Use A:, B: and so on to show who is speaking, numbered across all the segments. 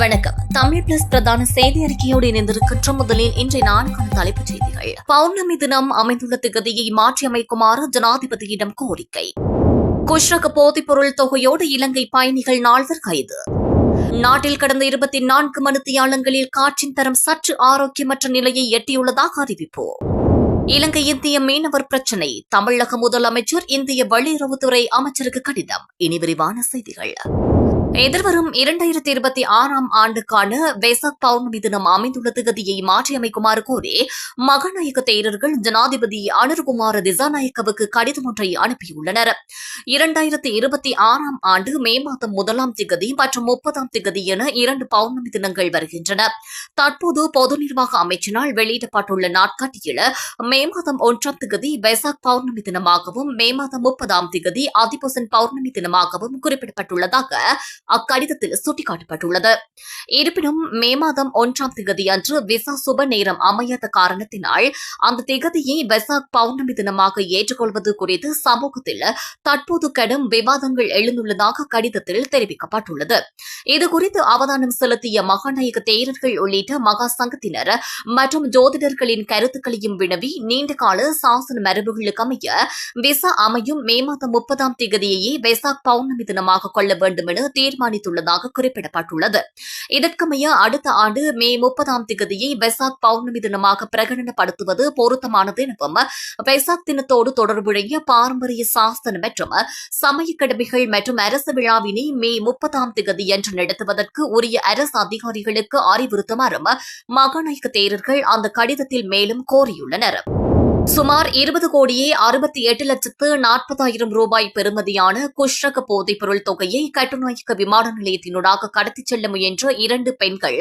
A: வணக்கம் தமிழ் பிளஸ் பிரதான செய்தி அறிக்கையோடு இணைந்திருக்கின்ற முதலில் இன்றைய நான்கான தலைப்புச் செய்திகள் பௌர்ணமி தினம் அமைந்துள்ள திகதியை மாற்றியமைக்குமாறு ஜனாதிபதியிடம் கோரிக்கை குஷ்ரக பொருள் தொகையோடு இலங்கை பயணிகள் நால்வர் கைது நாட்டில் கடந்த இருபத்தி நான்கு மனுத்தியாளங்களில் காற்றின் தரம் சற்று ஆரோக்கியமற்ற நிலையை எட்டியுள்ளதாக அறிவிப்பு இலங்கை இந்திய மீனவர் பிரச்சினை தமிழக முதலமைச்சர் இந்திய வெளியுறவுத்துறை அமைச்சருக்கு கடிதம் இனி விரிவான செய்திகள் எதிர்வரும் இரண்டாயிரத்தி இருபத்தி ஆறாம் ஆண்டுக்கான வெசாக் பௌர்ணமி தினம் அமைந்துள்ள திகதியை மாற்றியமைக்குமாறு கோரி மகாநாயக்க தேரர்கள் ஜனாதிபதி அனுர்குமார் திசாநாயக்கவுக்கு கடிதம் ஒன்றை அனுப்பியுள்ளனர் இரண்டாயிரத்தி இருபத்தி ஆறாம் ஆண்டு மே மாதம் முதலாம் திகதி மற்றும் முப்பதாம் திகதி என இரண்டு பௌர்ணமி தினங்கள் வருகின்றன தற்போது பொது நிர்வாக அமைச்சினால் வெளியிடப்பட்டுள்ள நாட்காட்டியில் மே மாதம் ஒன்றாம் திகதி வெசாக் பௌர்ணமி தினமாகவும் மே மாதம் முப்பதாம் திகதி அதிபசன் பௌர்ணமி தினமாகவும் குறிப்பிடப்பட்டுள்ளதாக அக்கடிதத்தில் சுட்டிக்காட்டப்பட்டுள்ளது இருப்பினும் மே மாதம் ஒன்றாம் திகதி அன்று விசா சுப நேரம் அமையாத காரணத்தினால் அந்த திகதியை விசாக் பௌர்ணமி தினமாக ஏற்றுக்கொள்வது குறித்து சமூகத்தில் தற்போது கடும் விவாதங்கள் எழுந்துள்ளதாக கடிதத்தில் தெரிவிக்கப்பட்டுள்ளது இதுகுறித்து அவதானம் செலுத்திய மகாநாயக தேரர்கள் உள்ளிட்ட மகா சங்கத்தினர் மற்றும் ஜோதிடர்களின் கருத்துக்களையும் வினவி நீண்டகால சாசன மரபுகளுக்கு அமைய விசா அமையும் மே மாதம் முப்பதாம் திகதியையே விசாக் பௌர்ணமி தினமாக கொள்ள வேண்டும் என தீர்மானித்துள்ளதாக குறிப்பிடப்பட்டுள்ளது இதற்கமைய அடுத்த ஆண்டு மே முப்பதாம் திகதியை பெசாக் பௌர்ணமி தினமாக பிரகடனப்படுத்துவது பொருத்தமானது எனவும் பெசாக் தினத்தோடு தொடர்புடைய பாரம்பரிய சாஸ்தனம் மற்றும் சமய கடமைகள் மற்றும் அரசு விழாவினை மே முப்பதாம் திகதி என்று நடத்துவதற்கு உரிய அரசு அதிகாரிகளுக்கு அறிவுறுத்துமாறும் மகாநாயக தேரர்கள் அந்த கடிதத்தில் மேலும் கோரியுள்ளனா் சுமார் இருபது கோடியே அறுபத்தி எட்டு லட்சத்து நாற்பதாயிரம் ரூபாய் பெறுமதியான குஷ்ரக போதைப்பொருள் தொகையை கட்டுநாயக்க விமான நிலையத்தினூடாக கடத்திச் செல்ல முயன்ற இரண்டு பெண்கள்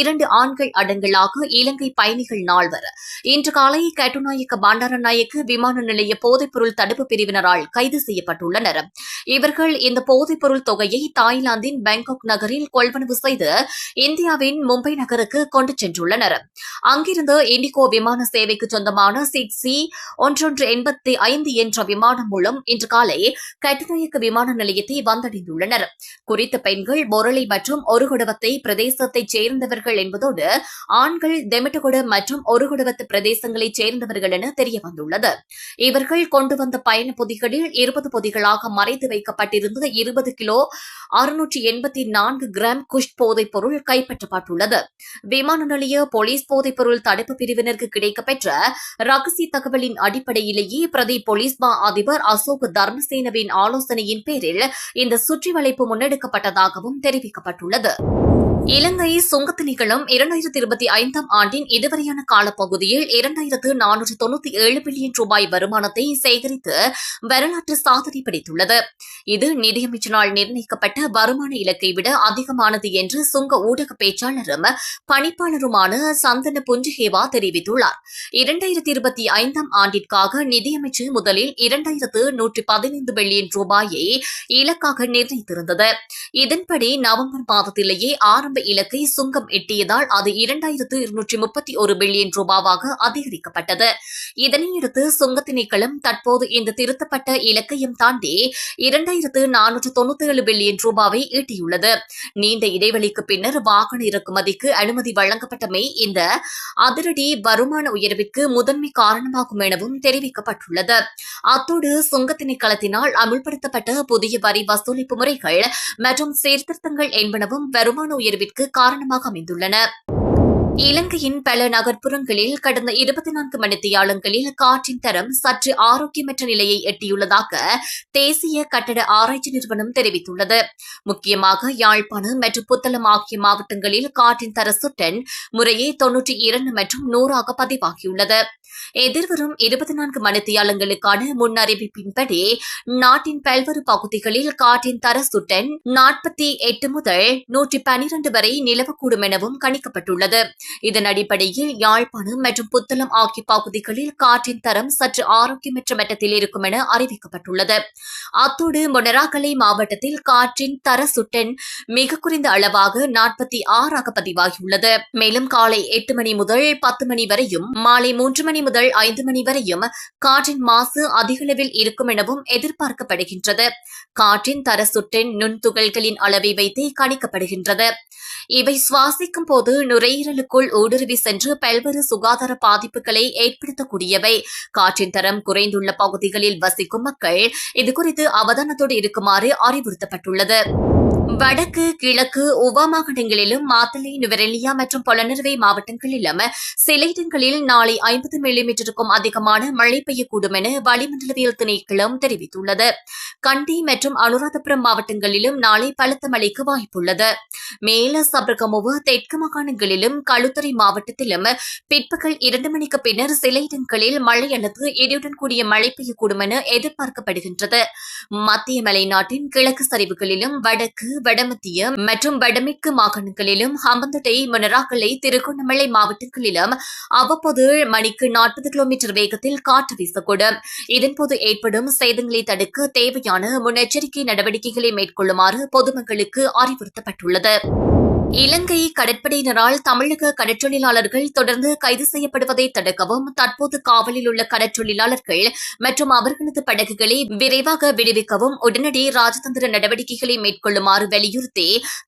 A: இரண்டு ஆண்கள் அடங்கலாக இலங்கை பயணிகள் நால்வர் இன்று காலை கட்டுநாயக்க பண்டாரநாயக்க விமான நிலைய போதைப் பொருள் தடுப்பு பிரிவினரால் கைது செய்யப்பட்டுள்ளனர் இவர்கள் இந்த போதைப்பொருள் தொகையை தாய்லாந்தின் பாங்காக் நகரில் கொள்வனவு செய்து இந்தியாவின் மும்பை நகருக்கு கொண்டு சென்றுள்ளனர் அங்கிருந்து இண்டிகோ விமான சேவைக்கு சொந்தமான சிக்ஸ் சி ஒன்றொன்று எண்பத்தி ஐந்து என்ற விமானம் மூலம் இன்று காலை கட்டுநாயக்க விமான நிலையத்தை வந்தடைந்துள்ளனர் குறித்த பெண்கள் முரளி மற்றும் ஒரு குடவத்தை பிரதேசத்தைச் சேர்ந்தவர்கள் என்பதோடு ஆண்கள் தெமிட்டகுடு மற்றும் ஒரு குடவத்து பிரதேசங்களைச் சேர்ந்தவர்கள் என தெரியவந்துள்ளது இவர்கள் கொண்டு வந்த பயண பொதிகளில் இருபது பொதிகளாக மறைத்து வைக்கப்பட்டிருந்த இருபது கிலோ அறுநூற்றி எண்பத்தி நான்கு கிராம் குஷ் போதைப் பொருள் கைப்பற்றப்பட்டுள்ளது விமான நிலைய போலீஸ் போதைப் பொருள் தடுப்பு பிரிவினருக்கு கிடைக்கப்பெற்ற ரகசிய தகவலின் அடிப்படையிலேயே பிரதி போலீஸ் மா அதிபர் அசோக் தர்மசேனவின் ஆலோசனையின் பேரில் இந்த சுற்றி வளைப்பு முன்னெடுக்கப்பட்டதாகவும் தெரிவிக்கப்பட்டுள்ளது இலங்கை சுங்கத்து நிகழும் இரண்டாயிரத்தி இருபத்தி ஐந்தாம் ஆண்டின் இதுவரையான காலப்பகுதியில் இரண்டாயிரத்து நானூற்று தொன்னூத்தி ஏழு பில்லியன் ரூபாய் வருமானத்தை சேகரித்து வரலாற்று சாதனை படைத்துள்ளது இது நிதியமைச்சரால் நிர்ணயிக்கப்பட்ட வருமான இலக்கை விட அதிகமானது என்று சுங்க ஊடக பேச்சாளரும் பணிப்பாளருமான சந்தன புஞ்சுஹேவா தெரிவித்துள்ளார் இரண்டாயிரத்தி இருபத்தி ஐந்தாம் ஆண்டிற்காக நிதியமைச்சர் முதலில் இரண்டாயிரத்து நூற்றி பதினைந்து பில்லியன் ரூபாயை இலக்காக நிர்ணயித்திருந்தது இதன்படி நவம்பர் மாதத்திலேயே ஆறு ஆரம்ப இலக்கை சுங்கம் எட்டியதால் அது இரண்டாயிரத்து இருநூற்றி முப்பத்தி ஒரு பில்லியன் ரூபாவாக அதிகரிக்கப்பட்டது இதனையடுத்து சுங்க திணைக்களம் தற்போது இந்த திருத்தப்பட்ட இலக்கையும் தாண்டி இரண்டாயிரத்து நானூற்று தொண்ணூத்தி ஏழு பில்லியன் ரூபாவை ஈட்டியுள்ளது நீண்ட இடைவெளிக்கு பின்னர் வாகன இறக்குமதிக்கு அனுமதி வழங்கப்பட்டமை இந்த அதிரடி வருமான உயர்விற்கு முதன்மை காரணமாகும் எனவும் தெரிவிக்கப்பட்டுள்ளது அத்தோடு சுங்க திணைக்களத்தினால் அமல்படுத்தப்பட்ட புதிய வரி வசூலிப்பு முறைகள் மற்றும் சீர்திருத்தங்கள் என்பனவும் வருமான உயர்வு சரிவிற்கு காரணமாக அமைந்துள்ளன இலங்கையின் பல நகர்ப்புறங்களில் கடந்த இருபத்தி நான்கு மணித்தியாலங்களில் காற்றின் தரம் சற்று ஆரோக்கியமற்ற நிலையை எட்டியுள்ளதாக தேசிய கட்டட ஆராய்ச்சி நிறுவனம் தெரிவித்துள்ளது முக்கியமாக யாழ்ப்பாணம் மற்றும் புத்தளம் ஆகிய மாவட்டங்களில் காற்றின் தர சுட்டன் முறையே தொன்னூற்றி இரண்டு மற்றும் நூறாக பதிவாகியுள்ளது எதிர்வரும் இருபத்தி நான்கு மணித்தியாலங்களுக்கான முன்னறிவிப்பின்படி நாட்டின் பல்வேறு பகுதிகளில் காற்றின் தர சுட்டன் நாற்பத்தி எட்டு முதல் நூற்றி பனிரண்டு வரை நிலவக்கூடும் எனவும் கணிக்கப்பட்டுள்ளது இதன் அடிப்படையில் யாழ்ப்பாணம் மற்றும் புத்தளம் ஆகிய பகுதிகளில் காற்றின் தரம் சற்று ஆரோக்கியமற்ற மட்டத்தில் இருக்கும் என அறிவிக்கப்பட்டுள்ளது அத்தோடு மொனராகலை மாவட்டத்தில் காற்றின் தர சுட்டெண் மிக குறைந்த அளவாக நாற்பத்தி ஆறாக பதிவாகியுள்ளது மேலும் காலை எட்டு மணி முதல் பத்து மணி வரையும் மாலை மூன்று மணி முதல் ஐந்து மணி வரையும் காற்றின் மாசு அதிகளவில் இருக்கும் எனவும் எதிர்பார்க்கப்படுகின்றது காற்றின் தர சுட்டெண் நுண்துகள்களின் அளவை வைத்தே கணிக்கப்படுகின்றது இவை சுவாசிக்கும் போது நுரையீரலுக்கு உடலுக்குள் ஊடுருவி சென்று பல்வேறு சுகாதார பாதிப்புகளை ஏற்படுத்தக்கூடியவை காற்றின் தரம் குறைந்துள்ள பகுதிகளில் வசிக்கும் மக்கள் இதுகுறித்து அவதானத்தோடு இருக்குமாறு அறிவுறுத்தப்பட்டுள்ளது வடக்கு கிழக்கு உவா மாவட்டங்களிலும் மாத்தலை நுவரெலியா மற்றும் பொலனர்வை மாவட்டங்களிலும் சில இடங்களில் நாளை ஐம்பது மில்லிமீட்டருக்கும் அதிகமான மழை பெய்யக்கூடும் என வளிமண்டலவியல் திணைக்களம் தெரிவித்துள்ளது கண்டி மற்றும் அனுராதபுரம் மாவட்டங்களிலும் நாளை பலத்த மழைக்கு வாய்ப்புள்ளது மேல சபரகமுவு தெற்கு மாகாணங்களிலும் களுத்துறை மாவட்டத்திலும் பிற்பகல் இரண்டு மணிக்கு பின்னர் சில இடங்களில் மழை அல்லது இடியுடன் கூடிய மழை பெய்யக்கூடும் என எதிர்பார்க்கப்படுகின்றது மத்திய மலைநாட்டின் கிழக்கு சரிவுகளிலும் வடக்கு வடமத்திய மற்றும் வடமேற்கு மாகாணங்களிலும் அம்பந்தட்டை மணராக்கலை திருகோணமலை மாவட்டங்களிலும் அவ்வப்போது மணிக்கு நாற்பது கிலோமீட்டர் வேகத்தில் காற்று வீசக்கூடும் இதன்போது ஏற்படும் சேதங்களை தடுக்க தேவையான முன்னெச்சரிக்கை நடவடிக்கைகளை மேற்கொள்ளுமாறு பொதுமக்களுக்கு அறிவுறுத்தப்பட்டுள்ளது இலங்கை கடற்படையினரால் தமிழக கடற்றொழிலாளர்கள் தொடர்ந்து கைது செய்யப்படுவதை தடுக்கவும் தற்போது காவலில் உள்ள கடற்றொழிலாளர்கள் மற்றும் அவர்களது படகுகளை விரைவாக விடுவிக்கவும் உடனடி ராஜதந்திர நடவடிக்கைகளை மேற்கொள்ளுமாறு வலியுறுத்தி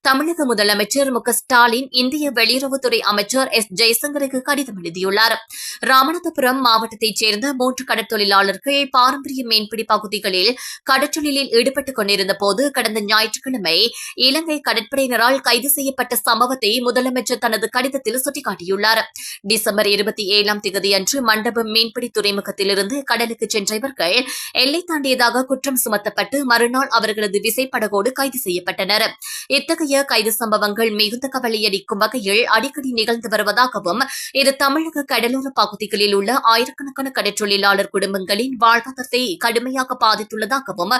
A: தமிழக முதலமைச்சர் மு ஸ்டாலின் இந்திய வெளியுறவுத்துறை அமைச்சர் எஸ் ஜெய்சங்கருக்கு கடிதம் எழுதியுள்ளார் ராமநாதபுரம் மாவட்டத்தைச் சேர்ந்த மூன்று கடற்தொழிலாளர்கள் பாரம்பரிய மீன்பிடி பகுதிகளில் கடற்றொழிலில் ஈடுபட்டுக் கொண்டிருந்தபோது கடந்த ஞாயிற்றுக்கிழமை இலங்கை கடற்படையினரால் கைது செய்யப்பட்ட ஏற்பட்ட சம்பவத்தை முதலமைச்சர் தனது கடிதத்தில் சுட்டிக்காட்டியுள்ளார் டிசம்பர் இருபத்தி ஏழாம் தேதி அன்று மண்டபம் மீன்பிடி துறைமுகத்திலிருந்து கடலுக்கு சென்ற இவர்கள் எல்லை தாண்டியதாக குற்றம் சுமத்தப்பட்டு மறுநாள் அவர்களது விசைப்படகோடு கைது செய்யப்பட்டனர் இத்தகைய கைது சம்பவங்கள் மிகுந்த கவலையளிக்கும் வகையில் அடிக்கடி நிகழ்ந்து வருவதாகவும் இது தமிழக கடலோர பகுதிகளில் உள்ள ஆயிரக்கணக்கான கடற்றொழிலாளர் குடும்பங்களின் வாழ்வாதாரத்தை கடுமையாக பாதித்துள்ளதாகவும்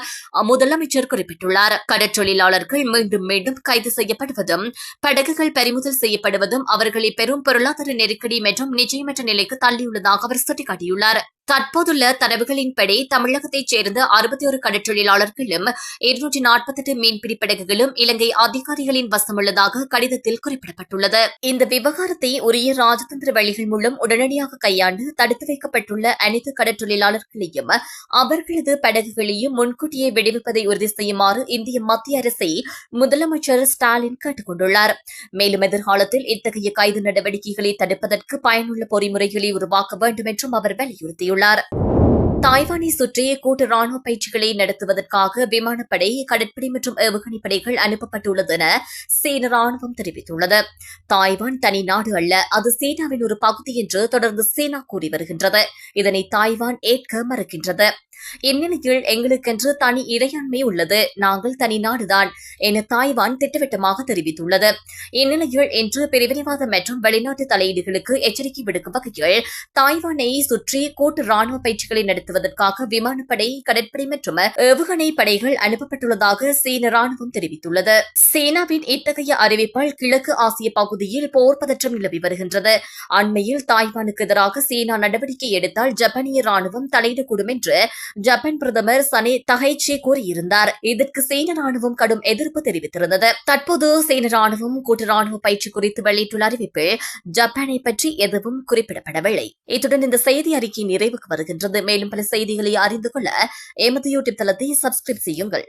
A: முதலமைச்சர் குறிப்பிட்டுள்ளார் கடற்றொழிலாளர்கள் மீண்டும் மீண்டும் கைது செய்யப்படுவதும் படகுகள் பறிமுதல் செய்யப்படுவதும் அவர்களை பெரும் பொருளாதார நெருக்கடி மற்றும் நிச்சயமற்ற நிலைக்கு தள்ளியுள்ளதாக அவர் சுட்டிக்காட்டியுள்ளாா் தற்போதுள்ள தரவுகளின்படி தமிழகத்தைச் சேர்ந்த அறுபத்தி ஒரு கடற்றொழிலாளர்களும் இருநூற்றி நாற்பத்தெட்டு மீன்பிடி படகுகளும் இலங்கை அதிகாரிகளின் வசமுள்ளதாக கடிதத்தில் குறிப்பிடப்பட்டுள்ளது இந்த விவகாரத்தை உரிய ராஜதந்திர வழிகள் மூலம் உடனடியாக கையாண்டு தடுத்து வைக்கப்பட்டுள்ள அனைத்து கடற்றொழிலாளர்களையும் அவர்களது படகுகளையும் முன்கூட்டியே விடுவிப்பதை உறுதி செய்யுமாறு இந்திய மத்திய அரசை முதலமைச்சர் ஸ்டாலின் கேட்டுக் கொண்டுள்ளார் மேலும் எதிர்காலத்தில் இத்தகைய கைது நடவடிக்கைகளை தடுப்பதற்கு பயனுள்ள பொறிமுறைகளை உருவாக்க வேண்டும் என்றும் அவர் வலியுறுத்தியுள்ளார் கூறியுள்ளார் தாய்வானை சுற்றி கூட்டு ராணுவ பயிற்சிகளை நடத்துவதற்காக விமானப்படை கடற்படை மற்றும் ஏவுகணை படைகள் அனுப்பப்பட்டுள்ளது என சீன ராணுவம் தெரிவித்துள்ளது தாய்வான் தனி நாடு அல்ல அது சீனாவின் ஒரு பகுதி என்று தொடர்ந்து சீனா கூறி வருகின்றது இதனை தாய்வான் ஏற்க மறுக்கின்றது இந்நிலையில் எங்களுக்கென்று தனி இறையாண்மை உள்ளது நாங்கள் தனி நாடுதான் என தாய்வான் திட்டவட்டமாக தெரிவித்துள்ளது இந்நிலையில் இன்று பிரிவினைவாத மற்றும் வெளிநாட்டு தலையீடுகளுக்கு எச்சரிக்கை விடுக்கும் வகையில் தாய்வானை சுற்றி கூட்டு ராணுவ பயிற்சிகளை நடத்த செலுத்துவதற்காக விமானப்படை கடற்படை மற்றும் ஏவுகணை படைகள் அனுப்பப்பட்டுள்ளதாக சீன ராணுவம் தெரிவித்துள்ளது சீனாவின் இத்தகைய அறிவிப்பால் கிழக்கு ஆசிய பகுதியில் போர் பதற்றம் நிலவி வருகின்றது அண்மையில் தாய்வானுக்கு எதிராக சீனா நடவடிக்கை எடுத்தால் ஜப்பானிய ராணுவம் தலையிடக்கூடும் என்று ஜப்பான் பிரதமர் சனே தகைச்சே கூறியிருந்தார் இதற்கு சீன ராணுவம் கடும் எதிர்ப்பு தெரிவித்திருந்தது தற்போது சீன ராணுவம் கூட்டு ராணுவ பயிற்சி குறித்து வெளியிட்டுள்ள அறிவிப்பில் ஜப்பானை பற்றி எதுவும் குறிப்பிடப்படவில்லை இத்துடன் இந்த செய்தி அறிக்கை நிறைவுக்கு வருகின்றது மேலும் பல செய்திகளை அறிந்து கொள்ள எமது யூடியூப் தளத்தை சப்ஸ்கிரைப் செய்யுங்கள்